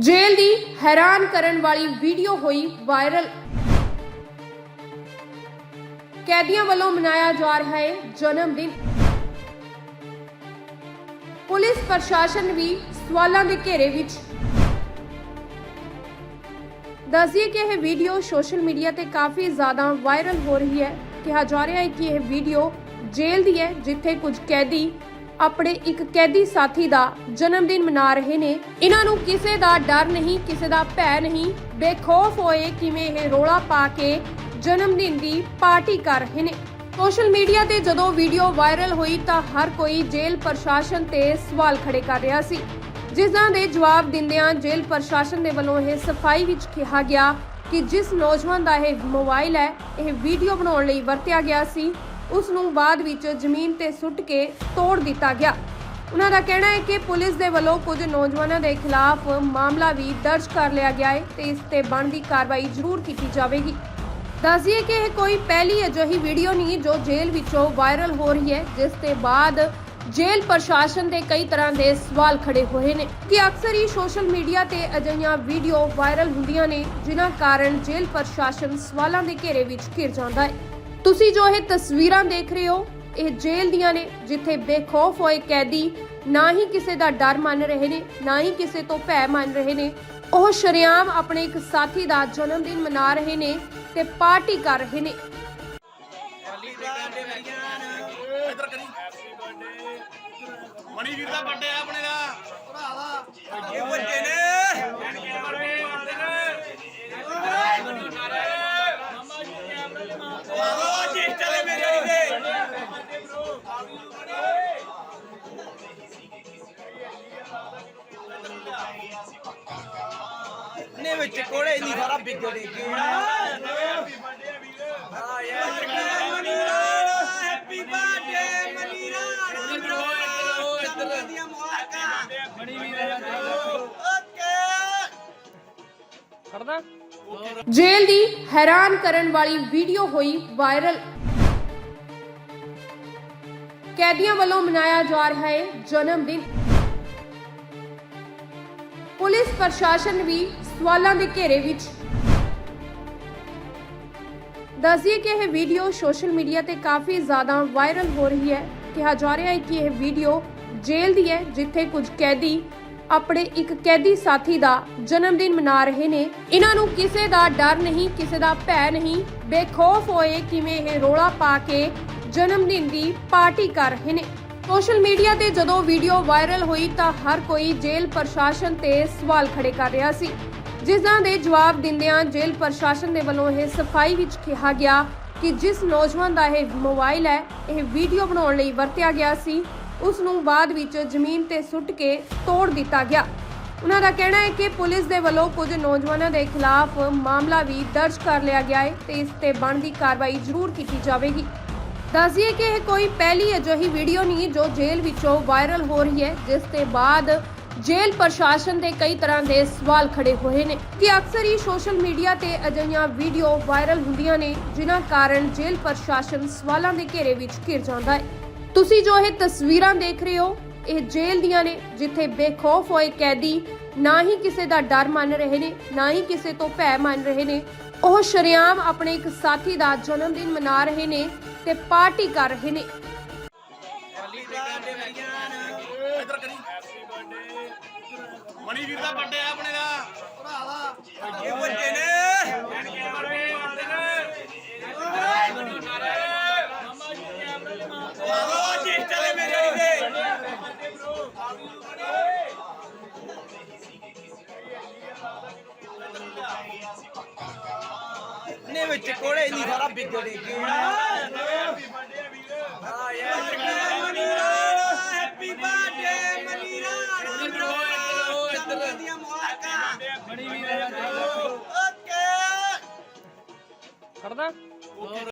ਜੇਲ੍ਹ ਦੀ ਹੈਰਾਨ ਕਰਨ ਵਾਲੀ ਵੀਡੀਓ ਹੋਈ ਵਾਇਰਲ। ਕੈਦੀਆਂ ਵੱਲੋਂ ਮਨਾਇਆ ਜਾ ਰਿਹਾ ਹੈ ਜਨਮ ਦਿਨ। ਪੁਲਿਸ ਪ੍ਰਸ਼ਾਸਨ ਵੀ ਸਵਾਲਾਂ ਦੇ ਘੇਰੇ ਵਿੱਚ। ਦੱਸਿਏ ਕਿ ਇਹ ਵੀਡੀਓ ਸੋਸ਼ਲ ਮੀਡੀਆ ਤੇ ਕਾਫੀ ਜ਼ਿਆਦਾ ਵਾਇਰਲ ਹੋ ਰਹੀ ਹੈ। ਕਿਹਾ ਜਾ ਰਿਹਾ ਹੈ ਕਿ ਇਹ ਵੀਡੀਓ ਜੇਲ੍ਹ ਦੀ ਹੈ, ਜਿੱਥੇ ਕੁਝ ਕੈਦੀ ਆਪਣੇ ਇੱਕ ਕੈਦੀ ਸਾਥੀ ਦਾ ਜਨਮ ਦਿਨ ਮਨਾ ਰਹੇ ਨੇ। ਇਹਨਾਂ ਨੂੰ ਕਿਸੇ ਦਾ ਡਰ ਨਹੀਂ, ਕਿਸੇ ਦਾ ਭੈ ਨਹੀਂ। ਬੇਖੌਫ ਹੋਏ ਕਿਵੇਂ ਇਹ ਰੋਲਾ ਪਾ ਕੇ ਜਨਮ ਦਿਨ ਦੀ ਪਾਰਟੀ ਕਰ ਰਹੇ ਨੇ। ਸੋਸ਼ਲ ਮੀਡੀਆ ਤੇ ਜਦੋਂ ਵੀਡੀਓ ਵਾਇਰਲ ਹੋਈ ਤਾਂ ਹਰ ਕੋਈ ਜੇਲ੍ਹ ਪ੍ਰਸ਼ਾਸਨ ਤੇ ਸਵਾਲ ਖੜੇ ਕਰ ਰਿਹਾ ਸੀ। ਜਿਸ ਦੇ ਜਵਾਬ ਦਿੰਦਿਆਂ ਜੇਲ੍ਹ ਪ੍ਰਸ਼ਾਸਨ ਦੇ ਵੱਲੋਂ ਇਹ ਸਫ਼ਾਈ ਵਿੱਚ ਕਿਹਾ ਗਿਆ ਕਿ ਜਿਸ ਨੌਜਵਾਨ ਦਾ ਇਹ ਮੋਬਾਈਲ ਹੈ, ਇਹ ਵੀਡੀਓ ਬਣਾਉਣ ਲਈ ਵਰਤਿਆ ਗਿਆ ਸੀ। ਉਸ ਨੂੰ ਬਾਅਦ ਵਿੱਚ ਜ਼ਮੀਨ ਤੇ ਸੁੱਟ ਕੇ ਤੋੜ ਦਿੱਤਾ ਗਿਆ। ਉਹਨਾਂ ਦਾ ਕਹਿਣਾ ਹੈ ਕਿ ਪੁਲਿਸ ਦੇ ਵੱਲੋਂ ਕੁਝ ਨੌਜਵਾਨਾਂ ਦੇ ਖਿਲਾਫ ਮਾਮਲਾ ਵੀ ਦਰਜ ਕਰ ਲਿਆ ਗਿਆ ਹੈ ਤੇ ਇਸ ਤੇ ਬਣਦੀ ਕਾਰਵਾਈ ਜ਼ਰੂਰ ਕੀਤੀ ਜਾਵੇਗੀ। ਦੱਸਿਏ ਕਿ ਇਹ ਕੋਈ ਪਹਿਲੀ ਅਜਿਹੀ ਵੀਡੀਓ ਨਹੀਂ, ਜੋ ਜੇਲ੍ਹ ਵਿੱਚੋਂ ਵਾਇਰਲ ਹੋ ਰਹੀ ਹੈ, ਜਿਸ ਦੇ ਬਾਅਦ ਜੇਲ੍ਹ ਪ੍ਰਸ਼ਾਸਨ ਦੇ ਕਈ ਤਰ੍ਹਾਂ ਦੇ ਸਵਾਲ ਖੜੇ ਹੋਏ ਨੇ। ਕਿ ਅਕਸਰ ਹੀ ਸੋਸ਼ਲ ਮੀਡੀਆ ਤੇ ਅਜਿਹੀਆਂ ਵੀਡੀਓ ਵਾਇਰਲ ਹੁੰਦੀਆਂ ਨੇ, ਜਿਨ੍ਹਾਂ ਕਾਰਨ ਜੇਲ੍ਹ ਪ੍ਰਸ਼ਾਸਨ ਸਵਾਲਾਂ ਦੇ ਘੇਰੇ ਵਿੱਚ ਘਿਰ ਜਾਂਦਾ ਹੈ। ਤੁਸੀਂ ਜੋ ਇਹ ਤਸਵੀਰਾਂ ਦੇਖ ਰਹੇ ਹੋ ਇਹ ਜੇਲ੍ਹ ਦੀਆਂ ਨੇ ਜਿੱਥੇ ਬੇਖੌਫ ਹੋਏ ਕੈਦੀ ਨਾ ਹੀ ਕਿਸੇ ਦਾ ਡਰ ਮੰਨ ਰਹੇ ਨੇ ਨਾ ਹੀ ਕਿਸੇ ਤੋਂ ਭੈ ਮੰਨ ਰਹੇ ਨੇ। ਉਹ ਸ਼ਰੇਆਮ ਆਪਣੇ ਇੱਕ ਸਾਥੀ ਦਾ ਜਨਮ ਦਿਨ ਮਨਾ ਰਹੇ ਨੇ ਤੇ ਪਾਰਟੀ ਕਰ ਰਹੇ ਨੇ। ਮਣੀ ਵੀਰ ਦਾ ਬਰਥਡੇ ਆ ਆਪਣੇ ਦਾ। ਭਰਾ ਦਾ ਨੇ ਵਿੱਚ ਕੋਲੇ ਨਹੀਂ ਸਾਰਾ ਵਿਗੜੇ ਗਿਆ ਹਾਂ ਯਾਰ ਹੈਪੀ ਬਰਥਡੇ ਮਨੀਰਾ ਇੱਧਰ। ਦੀਆਂ ਮੁਬਾਰਕਾਂ। ਬੜੀ ਓਕੇ ਜੇਲ੍ਹ ਦੀ ਹੈਰਾਨ ਕਰਨ ਵਾਲੀ ਵੀਡੀਓ ਹੋਈ ਵਾਇਰਲ। ਕੈਦੀਆਂ ਵੱਲੋਂ ਮਨਾਇਆ ਜਾ ਰਿਹਾ ਹੈ ਜਨਮ ਦਿਨ। ਪੁਲਿਸ ਪ੍ਰਸ਼ਾਸਨ ਵੀ ਸਵਾਲਾਂ ਦੇ ਘੇਰੇ ਵਿੱਚ। ਦੱਸਿਏ ਕਿ ਇਹ ਵੀਡੀਓ ਸੋਸ਼ਲ ਮੀਡੀਆ ਤੇ ਕਾਫੀ ਜ਼ਿਆਦਾ ਵਾਇਰਲ ਹੋ ਰਹੀ ਹੈ। ਕਿਹਾ ਜਾ ਰਿਹਾ ਹੈ ਕਿ ਇਹ ਵੀਡੀਓ ਜੇਲ੍ਹ ਦੀ ਹੈ, ਜਿੱਥੇ ਕੁਝ ਕੈਦੀ ਆਪਣੇ ਇੱਕ ਕੈਦੀ ਸਾਥੀ ਦਾ ਜਨਮ ਦਿਨ ਮਨਾ ਰਹੇ ਨੇ। ਇਹਨਾਂ ਨੂੰ ਕਿਸੇ ਦਾ ਡਰ ਨਹੀਂ, ਕਿਸੇ ਦਾ ਭੈ ਨਹੀਂ। ਬੇਖੌਫ ਹੋਏ ਕਿਵੇਂ ਇਹ ਰੋਲਾ ਪਾ ਕੇ ਜਨਮ ਦਿਨ ਦੀ ਪਾਰਟੀ ਕਰ ਰਹੇ ਨੇ। ਸੋਸ਼ਲ ਮੀਡੀਆ ਤੇ ਜਦੋਂ ਵੀਡੀਓ ਵਾਇਰਲ ਹੋਈ ਤਾਂ ਹਰ ਕੋਈ ਜੇਲ੍ਹ ਪ੍ਰਸ਼ਾਸਨ ਤੇ ਸਵਾਲ ਖੜੇ ਕਰ ਰਿਹਾ ਸੀ। ਜਿਸ ਦੇ ਜਵਾਬ ਦਿੰਦਿਆਂ ਜੇਲ੍ਹ ਪ੍ਰਸ਼ਾਸਨ ਦੇ ਵੱਲੋਂ ਇਹ ਸਫ਼ਾਈ ਵਿੱਚ ਕਿਹਾ ਗਿਆ ਕਿ ਜਿਸ ਨੌਜਵਾਨ ਦਾ ਇਹ ਮੋਬਾਈਲ ਹੈ, ਇਹ ਵੀਡੀਓ ਬਣਾਉਣ ਲਈ ਵਰਤਿਆ ਗਿਆ ਸੀ, ਉਸ ਨੂੰ ਬਾਅਦ ਵਿੱਚ ਜ਼ਮੀਨ ਤੇ ਸੁੱਟ ਕੇ ਤੋੜ ਦਿੱਤਾ ਗਿਆ। ਉਹਨਾਂ ਦਾ ਕਹਿਣਾ ਹੈ ਕਿ ਪੁਲਿਸ ਦੇ ਵੱਲੋਂ ਕੁਝ ਨੌਜਵਾਨਾਂ ਦੇ ਖਿਲਾਫ ਮਾਮਲਾ ਵੀ ਦਰਜ ਕਰ ਲਿਆ ਗਿਆ ਹੈ ਤੇ ਇਸ ਤੇ ਬਣਦੀ ਕਾਰਵਾਈ ਜ਼ਰੂਰ ਕੀਤੀ ਜਾਵੇਗੀ। ਦੱਸਿਏ ਕਿ ਇਹ ਕੋਈ ਪਹਿਲੀ ਅਜਿਹੀ ਵੀਡੀਓ ਨਹੀਂ ਜੋ ਜੇਲ੍ਹ ਵਿੱਚੋਂ ਵਾਇਰਲ ਹੋ ਰਹੀ ਹੈ, ਜਿਸ ਦੇ ਬਾਅਦ ਜੇਲ੍ਹ ਪ੍ਰਸ਼ਾਸਨ ਦੇ ਕਈ ਤਰ੍ਹਾਂ ਦੇ ਸਵਾਲ ਖੜੇ ਹੋਏ ਨੇ ਕਿ ਅਕਸਰ ਹੀ ਸੋਸ਼ਲ ਮੀਡੀਆ ਤੇ ਅਜਿਹੀਆਂ ਵੀਡੀਓ ਵਾਇਰਲ ਹੁੰਦੀਆਂ ਨੇ, ਜਿਨ੍ਹਾਂ ਕਾਰਨ ਜੇਲ੍ਹ ਪ੍ਰਸ਼ਾਸਨ ਸਵਾਲਾਂ ਦੇ ਘੇਰੇ ਵਿੱਚ ਘਿਰ ਜਾਂਦਾ ਹੈ। ਤੁਸੀਂ ਜੋ ਇਹ ਤਸਵੀਰਾਂ ਦੇਖ ਰਹੇ ਹੋ, ਇਹ ਜੇਲ੍ਹ ਦੀਆਂ ਨੇ, ਜਿੱਥੇ ਬੇਖੌਫ ਹੋਏ ਕੈਦੀ ਨਾ ਹੀ ਕਿਸੇ ਦਾ ਡਰ ਮੰਨ ਰਹੇ ਨੇ, ਨਾ ਹੀ ਕਿਸੇ ਤੋਂ ਭੈ ਮੰਨ ਰਹੇ ਨੇ। ਉਹ ਸ਼ਰੇਆਮ ਆਪਣੇ ਇੱਕ ਸਾਥੀ ਦਾ ਜਨਮ ਦਿਨ ਮਨਾ ਰਹੇ ਨੇ ਤੇ ਪਾਰਟੀ ਕਰ ਰਹੇ ਨੇ। ਮਣੀ ਵੀਰ ਦਾ ਬਰਥਡੇ ਆ ਆਪਣੇ ਦਾ। ਭਰਾ ਦਾ ਇਹ ਵੱਡੇ ਨੇ ਆਹ ਜੀ ਚੱਲੇ ਮੇਰੇ ਵਾਲੀ ਦੇ ਨੇ ਵਿੱਚ ਕੋਲੇ ਨਹੀਂ ਸਾਰਾ ਵਿਗੜੇ ਗਿਆ। ਹਾਂ ਯਾਰ। ਓਕੇ।